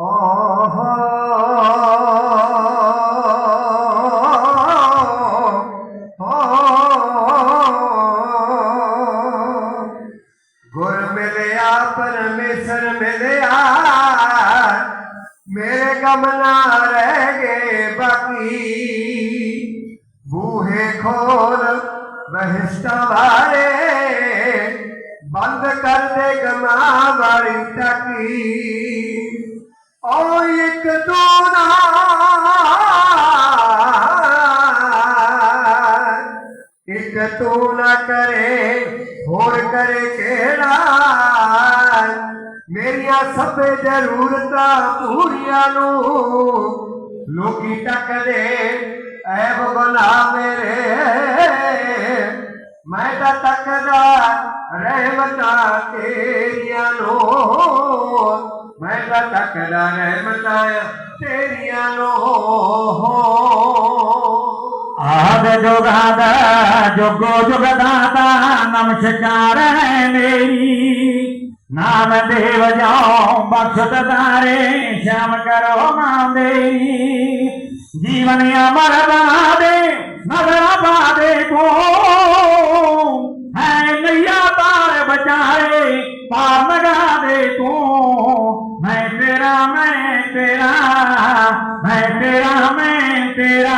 गुर मिलया, परमेश्वर मिलया, मेरे गमना रह गए बाकी। बूहे खोल बहिष्टा वाले बंद कर दे गमा वाली तकी। ਓ ਇੱਕ ਤੂੰ ਨਾ। ਇੱਕ ਤੂੰ ਨਾ ਕਰੇ, ਹੋਰ ਕਰੇ ਕਿਹੜਾ? ਮੇਰੀਆਂ ਸਭੇ ਜ਼ਰੂਰਤਾਂ ਪੂਰੀਆਂ ਨੂੰ ਲੋਕੀ ਟੱਕਦੇ ਐਬ ਬਣਾ ਮੇਰੇ। ਮੈਂ ਤਾਂ ਤੱਕਦਾ रहमता तेरिया नो मैं तकदा रहमता तेरिया नो आद जोगादा जोगो जोगदाता नमस्कार है मेरी। नाम देव जाओ, बख्शत तारे, श्याम करो माँ देरी जीवन या बना दे तेरा, मैं तेरा मैं तेरा।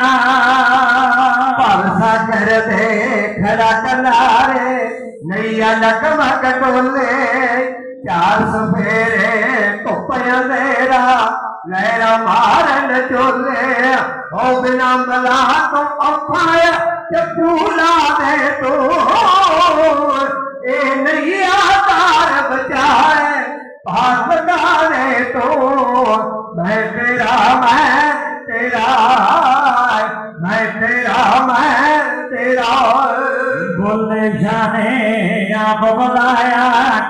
पालसा कर दे, खड़ा कलारे नैया लगमग डोले, चार सफेरे कोपया तेरा लहरा मारन चोले। ओ बिना मला तो अफाया के भूला दे तो। ए नहीं आता बचाए भाग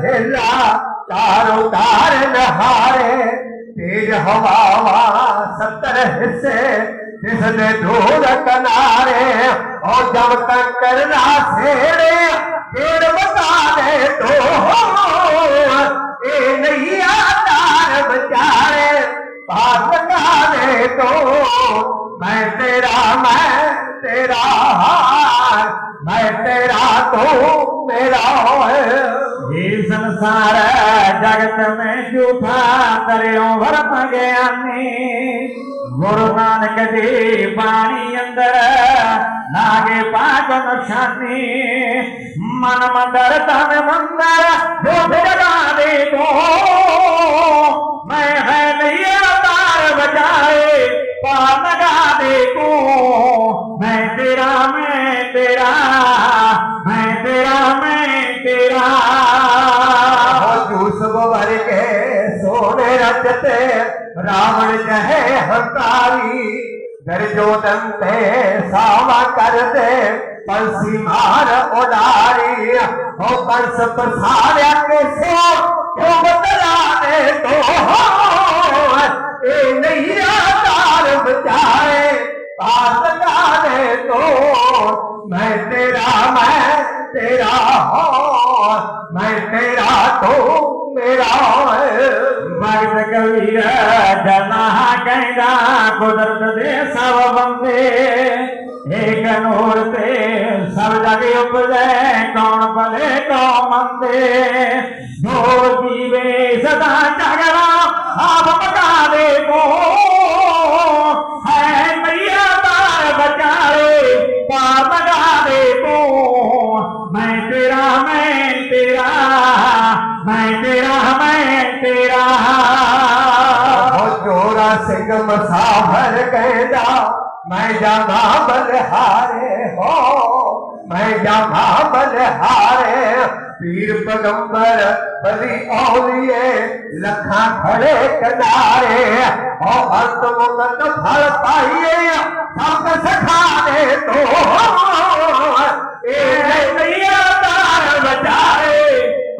सहेला तारो तार नहारे, तेज हवा सत्तर हिस्से जिसने दूर कनारे और जब तक करना सेड़े पेड़ बता दे तो ए नहीं आदार बचारे। बात बता दे तो मैं तेरा मैं तेरा हार मैं तेरा तो मेरा है। ये संसार जगत में झूठा दरियो भर ज्ञानी गुरु नानक जी पानी अंदर नागे पाक नशानी मन मंदर, तन मंदर जो फिर दे तो मैं है नहीं कहे हकारी दर्जोदन पे सावा कर दे। पलसी मार उदारी हो पंस पसारा के सो क्यों बतला दे तो ए नैया तार बचाए, पास का। दे तो मैं तेरा मैं तेरा हो, मैं तेरा तो तेरा कबीर जना कहना कुदरत दे सब बंदे एक नूर ते सब जग उपजे, कौन भले कौन मंदे। नूर दीवे सदा जगरा, आप पका दे को मैं जाना बलहारे हो, मैं जाना बलहारे पीर पगंबर बली औलिए, लखा खड़े कदारे ओ हस्त मुकत भर पाइए, सब सखाने तो ए नैया तार बचाए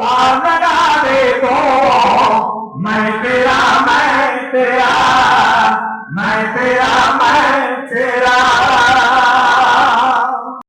पार लगा दे। तो मैं तेरा मैं तेरा मैं तेरा, मैं तेरा